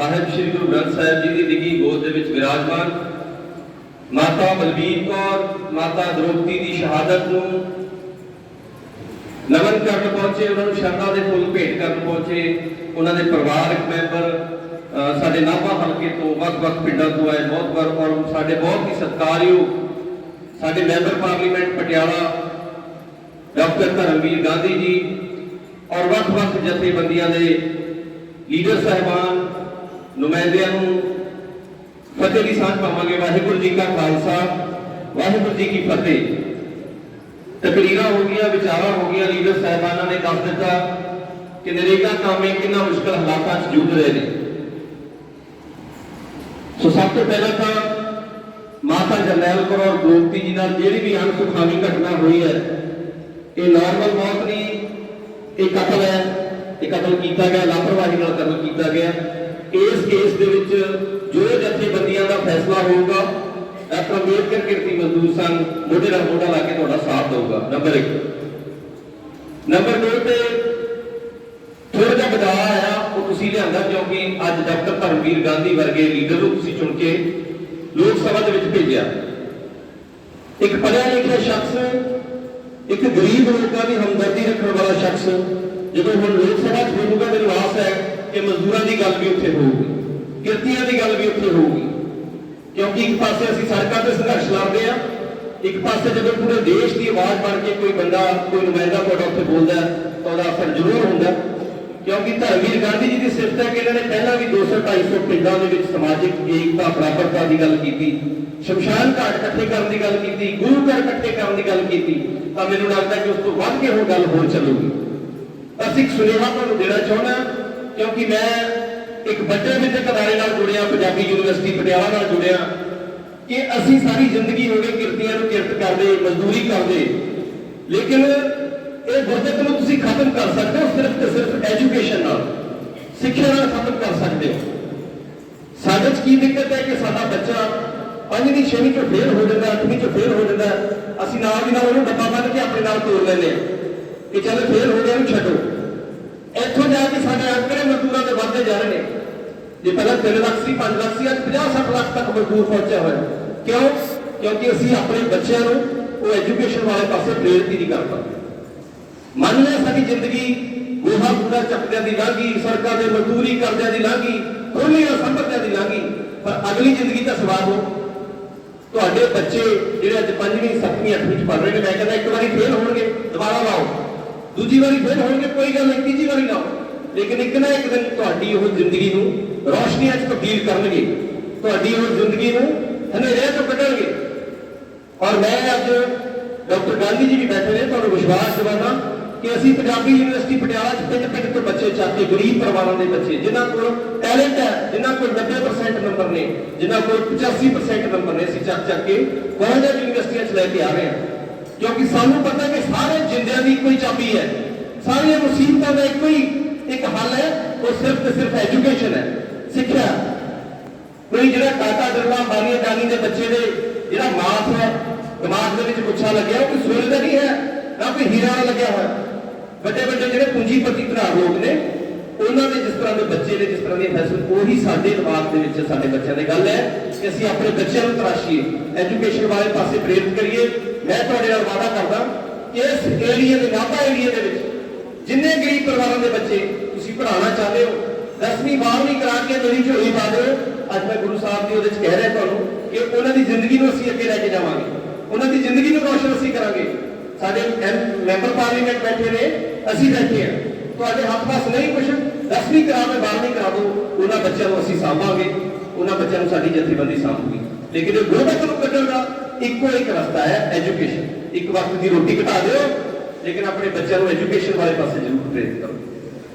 ਸਾਹਿਬ ਸ੍ਰੀ ਗੁਰੂ ਗ੍ਰੰਥ ਸਾਹਿਬ ਜੀ ਦੀ ਨਿੱਘੀ ਗੋਦ ਦੇ ਵਿੱਚ ਵਿਰਾਜਮਾਨ ਮਾਤਾ ਬਲਬੀਰ ਕੌਰ, ਮਾਤਾ ਦ੍ਰੋਪਦੀ ਦੀ ਸ਼ਹਾਦਤ ਨੂੰ ਨਮਨ ਕਰਨ ਪਹੁੰਚੇ, ਉਹਨਾਂ ਨੂੰ ਸ਼ਰਧਾ ਦੇ ਫੁੱਲ ਭੇਟ ਕਰਨ ਪਹੁੰਚੇ। ਉਹਨਾਂ ਦੇ ਪਰਿਵਾਰਕ ਮੈਂਬਰ ਸਾਡੇ ਨਾਭਾ ਹਲਕੇ ਤੋਂ ਵੱਖ-ਵੱਖ ਪਿੰਡਾਂ ਤੋਂ ਆਏ ਬਹੁਤ ਵਾਰ ਔਰ ਸਾਡੇ ਬਹੁਤ ਹੀ ਸਤਿਕਾਰਯੋਗ ਸਾਡੇ member parliament Patiala, doctor Dharamvir Gandhi ji ਔਰ ਵੱਖ-ਵੱਖ ਜਥੇਬੰਦੀਆਂ ਦੇ ਲੀਡਰ ਸਾਹਿਬਾਨ ਨੁਮਾਇੰਦਿਆਂ ਨੂੰ ਫਤਿਹ ਦੀ ਸਾਂਝ ਪਾਵਾਂਗੇ। ਵਾਹਿਗੁਰੂ ਜੀ ਕਾ ਖਾਲਸਾ, ਵਾਹਿਗੁਰੂ ਜੀ ਕੀ ਫਤਿਹ। ਤਕਰੀਰਾਂ ਹੋ ਗਈਆਂ, ਵਿਚਾਰਾਂ ਹੋ ਗਈਆਂ, ਲੀਡਰ ਸਾਹਿਬਾਨਾਂ ਨੇ ਦੱਸ ਦਿੱਤਾ ਕਿ ਨਰੇਗਾ ਕਾਮੇ ਕਿੰਨਾ ਮੁਸ਼ਕਲ ਹਾਲਾਤਾਂ 'ਚ ਜੂਝ ਰਹੇ ਨੇ। ਸੋ ਸਭ ਤੋਂ ਪਹਿਲਾਂ ਤਾਂ ਮਾਤਾ ਜਰਨੈਲ ਕੌਰ ਔਰ ਗੋਪਤੀ ਜੀ ਨਾਲ ਜਿਹੜੀ ਵੀ ਅਣਸੁਖਾਵੀ ਘਟਨਾ ਹੋਈ ਹੈ, ਇਹ ਨਾਰਮਲ ਮੌਤ ਨਹੀਂ, ਇਹ ਕਤਲ ਹੈ, ਇਹ ਕਤਲ ਕੀਤਾ ਗਿਆ, ਲਾਪਰਵਾਹੀ ਨਾਲ ਕਤਲ ਕੀਤਾ ਗਿਆ। ਕੇਸ ਦੇ ਵਿੱਚ ਜੋ ਜਥੇਬੰਦੀਆਂ ਦਾ ਫੈਸਲਾ ਹੋਊਗਾ ਡਾਕਟਰ ਅੰਬੇਦਕਰ ਕਿਰਤੀ ਮਜ਼ਦੂਰ ਸੰਘ ਮੋਢੇ ਨਾਲ ਮੋਢਾ ਲਾ ਕੇ ਤੁਹਾਡਾ ਸਾਥ ਦੇਊਗਾ। ਨੰਬਰ 1 ਨੰਬਰ 2 ਤੇ ਥੋੜਾ ਜਿਹਾ ਬਦਲਾਅ ਆਇਆ, ਉਹ ਤੁਸੀਂ ਲਿਆਂਦਾ ਕਿਉਂਕਿ ਅੱਜ ਡਾਕਟਰ ਧਰਮਵੀਰ ਗਾਂਧੀ ਵਰਗੇ ਲੀਡਰ ਨੂੰ ਤੁਸੀਂ ਚੁਣ ਕੇ ਲੋਕ ਸਭਾ ਦੇ ਵਿੱਚ ਭੇਜਿਆ। ਇੱਕ ਪੜ੍ਹਿਆ ਲਿਖਿਆ ਸ਼ਖਸ, ਇੱਕ ਗਰੀਬ ਲੋਕਾਂ ਦੀ ਹਮਦਰਦੀ ਰੱਖਣ ਵਾਲਾ ਸ਼ਖਸ, ਜਦੋਂ ਹੁਣ ਲੋਕ ਸਭਾ 'ਚ ਬੋਲੂਗਾ ਮੈਨੂੰ ਆਸ ਹੈ ਕਿ ਮਜ਼ਦੂਰਾਂ ਦੀ ਗੱਲ ਵੀ ਉੱਥੇ ਹੋਊਗੀ। ਕਿਰਤੀਆਂ ਦੀ ਗੱਲ ਵੀ ਉੱਥੇ ਹੋਊਗੀ। ਕਿਉਂਕਿ ਇੱਕ ਪਾਸੇ ਅਸੀਂ ਸੜਕਾਂ ਤੇ ਸੰਘਰਸ਼ ਲੜਦੇ ਆ ਇੱਕ ਪਾਸੇ ਜਦੋਂ ਪੂਰੇ ਦੇਸ਼ ਦੀ ਆਵਾਜ਼ ਬਣ ਕੇ ਕੋਈ ਬੰਦਾ, ਕੋਈ ਨੁਮਾਇੰਦਾ ਤੁਹਾਡਾ ਉੱਥੇ ਬੋਲਦਾ ਤਾਂ ਉਹਦਾ ਅਸਰ ਜ਼ਰੂਰ ਹੁੰਦਾ ਕਿਉਂਕਿ ਧਰਮਵੀਰ ਗਾਂਧੀ ਜੀ ਦੀ ਸਿਫਤ ਹੈ ਕਿ ਇਹਨਾਂ ਨੇ ਪਹਿਲਾਂ ਵੀ 200 250 ਪਿੰਡਾਂ ਦੇ ਵਿੱਚ ਸਮਾਜਿਕ ਏਕਤਾ, ਬਰਾਬਰਤਾ ਦੀ ਗੱਲ ਕੀਤੀ, ਸ਼ਮਸ਼ਾਨ ਘਾਟ ਇਕੱਠੇ ਕਰਨ ਦੀ ਗੱਲ ਕੀਤੀ, ਗੁਰੂ ਘਰ ਇਕੱਠੇ ਕਰਨ ਦੀ ਗੱਲ ਕੀਤੀ, ਤਾਂ ਮੈਨੂੰ ਲੱਗਦਾ ਕਿ ਉਸ ਤੋਂ ਵੱਧ ਕੇ ਹੁਣ ਗੱਲ ਹੋਰ ਚੱਲੂਗੀ। ਅਸੀਂ ਇੱਕ ਸੁਨੇਹਾ ਤੁਹਾਨੂੰ ਦੇਣਾ ਚਾਹੁੰਦਾ ਕਿਉਂਕਿ ਮੈਂ ਇੱਕ ਵੱਡੇ ਵਿਦਿਅਕ ਅਦਾਰੇ ਨਾਲ ਜੁੜਿਆ, ਪੰਜਾਬੀ ਯੂਨੀਵਰਸਿਟੀ ਪਟਿਆਲਾ ਨਾਲ ਜੁੜਿਆ, ਕਿ ਅਸੀਂ ਸਾਰੀ ਜ਼ਿੰਦਗੀ ਹੋ ਗਈ ਕਿਰਤੀਆਂ ਨੂੰ ਕਿਰਤ ਕਰਦੇ, ਮਜ਼ਦੂਰੀ ਕਰਦੇ। ਲੇਕਿਨ ਇਹ ਗੁਰਦਿੱਤ ਨੂੰ ਤੁਸੀਂ ਖਤਮ ਕਰ ਸਕਦੇ ਹੋ ਸਿਰਫ ਤੇ ਸਿਰਫ ਐਜੂਕੇਸ਼ਨ ਨਾਲ। ਸਿੱਖਿਆ ਨਾਲ ਖਤਮ ਕਰ ਸਕਦੇ ਹੋ। ਸਾਡੇ 'ਚ ਕੀ ਦਿੱਕਤ ਹੈ ਕਿ ਸਾਡਾ ਬੱਚਾ ਪੰਜਵੀਂ, ਛੇਵੀਂ ਚੋਂ ਫੇਲ ਹੋ ਜਾਂਦਾ, ਅੱਠਵੀਂ ਚੋਂ ਫੇਲ ਹੋ ਜਾਂਦਾ। ਅਸੀਂ ਨਾਲ ਦੀ ਨਾਲ ਉਹਨੂੰ ਡੱਬਾ ਬੰਨ ਕੇ ਆਪਣੇ ਨਾਲ ਤੋੜ ਲੈਂਦੇ ਹਾਂ ਕਿ ਚੱਲ ਫੇਲ ਹੋ ਗਿਆ ਉਹਨੂੰ ਛੱਡੋ। ਇੱਥੋਂ ਜਾ ਕੇ ਸਾਡੇ ਅੰਕੜੇ ਮਜ਼ਦੂਰਾਂ ਦੇ ਵੱਧਦੇ ਜਾ ਰਹੇ ਨੇ। ਜੇ ਪਹਿਲਾਂ 3 ਲੱਖ ਸੀ 5 ਲੱਖ ਸੀ ਅੱਜ 50 60 ਲੱਖ ਤੱਕ ਮਜ਼ਦੂਰ ਪਹੁੰਚਿਆ ਹੋਇਆ ਕਿਉਂ ਕਿਉਂਕਿ ਅਸੀਂ ਆਪਣੇ ਬੱਚਿਆਂ ਨੂੰ ਉਹ ਐਜੂਕੇਸ਼ਨ ਵਾਲੇ ਪਾਸੇ ਪ੍ਰੇਰਿਤ ਹੀ ਨਹੀਂ ਕਰ ਪਾਉਂਦੇ ਮੰਨ ਲਿਆ ਸਾਡੀ ਜ਼ਿੰਦਗੀ ਗੋਹਾ ਕੂੜਾ ਚੱਕਦਿਆਂ ਦੀ ਲਾਗੀ ਸੜਕਾਂ ਦੇ ਮਜ਼ਦੂਰੀ ਕਰਦਿਆਂ ਦੀ ਲਾਗੀ ਖੋਲੀਆਂ ਸੰਭਰਦਿਆਂ ਦੀ ਲਾਗੀ ਪਰ ਅਗਲੀ ਜ਼ਿੰਦਗੀ ਦਾ ਸਵਾਲ ਹੋ ਤੁਹਾਡੇ ਬੱਚੇ ਜਿਹੜੇ ਅੱਜ 5ਵੀਂ 7ਵੀਂ 8ਵੀਂ ਚ ਪੜ੍ਹ ਰਹੇ ਨੇ ਮੈਂ ਕਹਿੰਦਾ ਇੱਕ ਵਾਰੀ ਫੇਲ ਹੋਣਗੇ ਦੁਬਾਰਾ ਲਾਓ ਦੂਜੀ ਵਾਰੀ ਫੇਲ ਹੋਣਗੇ ਕੋਈ ਗੱਲ ਨਹੀਂ ਤੀਜੀ ਵਾਰੀ ਲਾਓ ਲੇਕਿਨ ਇੱਕ ਨਾ ਇੱਕ ਦਿਨ ਤੁਹਾਡੀ ਉਹ ਜ਼ਿੰਦਗੀ ਨੂੰ ਰੋਸ਼ਨੀਆਂ 'ਚ ਤਬਦੀਲ ਕਰਨਗੇ। ਤੁਹਾਡੀ ਉਹ ਜ਼ਿੰਦਗੀ ਨੂੰ ਹਨੇਰੇ ਤੋਂ ਕੱਢਣਗੇ। ਔਰ ਮੈਂ ਅੱਜ ਡਾਕਟਰ ਗਾਂਧੀ ਜੀ ਵੀ ਬੈਠੇ ਨੇ, ਤੁਹਾਨੂੰ ਵਿਸ਼ਵਾਸ ਦਿਵਾਉਣਾ ਕਿ ਅਸੀਂ ਪੰਜਾਬੀ ਯੂਨੀਵਰਸਿਟੀ ਪਟਿਆਲਾ 'ਚ ਪਿੰਡ ਪਿੰਡ ਤੋਂ ਬੱਚੇ ਚੱਕ ਕੇ ਗਰੀਬ ਪਰਿਵਾਰਾਂ ਦੇ ਬੱਚੇ, ਜਿਨ੍ਹਾਂ ਕੋਲ ਟੈਲੈਂਟ ਹੈ, ਜਿਨ੍ਹਾਂ ਕੋਲ 90% ਨੰਬਰ ਨੇ, ਜਿਨ੍ਹਾਂ ਕੋਲ 85% ਨੰਬਰ ਨੇ, ਅਸੀਂ ਚੱਕ ਚੱਕ ਕੇ ਕਾਲਜਾਂ ਯੂਨੀਵਰਸਿਟੀਆਂ 'ਚ ਲੈ ਕੇ ਆ ਰਹੇ ਹਾਂ। ਕਿਉਂਕਿ ਸਾਨੂੰ ਪਤਾ ਕਿ ਸਾਰੇ ਜਿੰਦਿਆਂ ਦੀ ਇੱਕੋ ਹੀ ਚਾਬੀ ਹੈ। ਸਾਰੀਆਂ ਮੁਸੀਬਤਾਂ ਦਾ ਇੱਕੋ ਹੀ ਇੱਕ ਹੱਲ ਹੈ, ਉਹ ਸਿਰਫ ਤੇ ਸਿਰਫ ਐਜੂਕੇਸ਼ਨ ਹੈ। ਸਿੱਖਿਆ। ਕੋਈ ਜਿਹੜਾ ਟਾਟਾ ਬਿਰਲਾ ਅੰਬਾਨੀ ਅਡਾਨੀ ਦੇ ਬੱਚੇ ਦੇ ਜਿਹੜਾ ਮਾਸ ਹੈ, ਦਿਮਾਗ ਦੇ ਵਿੱਚ ਗੁੱਛਾ ਲੱਗਿਆ ਕੋਈ ਸੋਨੇ ਦਾ ਨਹੀਂ ਹੈ, ਨਾ ਕੋਈ ਹੀਰਾ ਨਾਲ ਲੱਗਿਆ ਹੋਇਆ। ਵੱਡੇ ਵੱਡੇ ਜਿਹੜੇ ਪੂੰਜੀਪਤੀ ਭਰਾ ਲੋਕ ਨੇ, ਉਹਨਾਂ ਦੇ ਜਿਸ ਤਰ੍ਹਾਂ ਦੇ ਬੱਚੇ ਨੇ, ਜਿਸ ਤਰ੍ਹਾਂ ਦੀ ਫੈਸਲੇ ਉਹੀ ਸਾਡੇ ਦਿਮਾਗ ਦੇ ਵਿੱਚ ਸਾਡੇ ਬੱਚਿਆਂ ਦੀ ਗੱਲ ਹੈ ਕਿ ਅਸੀਂ ਆਪਣੇ ਬੱਚਿਆਂ ਨੂੰ ਤਰਾਸ਼ੀਏ। ਐਜੂਕੇਸ਼ਨ ਵਾਲੇ ਪਾਸੇ ਪ੍ਰੇਰਿਤ ਕਰੀਏ। ਮੈਂ ਤੁਹਾਡੇ ਨਾਲ ਵਾਅਦਾ ਕਰਦਾ ਕਿ ਇਸ ਏਰੀਆ ਦੇ ਨਾਭਾ ਏਰੀਆ ਦੇ ਵਿੱਚ ਜਿੰਨੇ ਗਰੀਬ ਪਰਿਵਾਰਾਂ ਦੇ ਬੱਚੇ ਤੁਸੀਂ ਪੜ੍ਹਾਉਣਾ ਚਾਹੁੰਦੇ ਹੋ। 10ਵੀਂ 12ਵੀਂ ਕਰਾ ਕੇ ਮੇਰੀ ਝੋਲੀ ਪਾ ਦਿਓ। ਅੱਜ ਮੈਂ ਗੁਰੂ ਸਾਹਿਬ ਦੀ ਉਹਦੇ ਚ ਕਹਿ ਰਿਹਾ ਤੁਹਾਨੂੰ ਕਿ ਉਹਨਾਂ ਦੀ ਜ਼ਿੰਦਗੀ ਨੂੰ ਅਸੀਂ ਅੱਗੇ ਲੈ ਕੇ ਜਾਵਾਂਗੇ। ਉਹਨਾਂ ਦੀ ਜ਼ਿੰਦਗੀ ਨੂੰ ਰੋਸ਼ਨ ਅਸੀਂ ਕਰਾਂਗੇ। ਸਾਡੇ ਮੈਂਬਰ ਪਾਰਲੀਮੈਂਟ ਬੈਠੇ ਨੇ, ਅਸੀਂ ਬੈਠੇ ਹਾਂ। ਤੁਹਾਡੇ ਹੱਥ ਪਾਸ ਨਹੀਂ ਕੁਛ। 10ਵੀਂ ਕਰਾ ਕੇ 12ਵੀਂ ਕਰਾ ਦੋ ਉਹਨਾਂ ਬੱਚਿਆਂ ਨੂੰ ਅਸੀਂ ਸਾਂਭਾਂਗੇ। ਉਹਨਾਂ ਬੱਚਿਆਂ ਨੂੰ ਸਾਡੀ ਜਥੇਬੰਦੀ ਸਾਂਭੂਗੀ। ਲੇਕਿਨ ਇਹ ਗੁਰਬਤ ਨੂੰ ਕੱਢਣ ਦਾ ਇੱਕੋ ਇੱਕ ਰਸਤਾ ਹੈ ਐਜੂਕੇਸ਼ਨ ਇੱਕ ਵਕਤ ਦੀ ਰੋਟੀ ਘਟਾ ਦਿਓ, ਲੇਕਿਨ ਆਪਣੇ ਬੱਚਿਆਂ ਨੂੰ ਐਜੂਕੇਸ਼ਨ ਵਾਲੇ ਪਾਸੇ ਜ਼ਰੂਰ ਪ੍ਰੇਰਿਤ ਕਰੋ।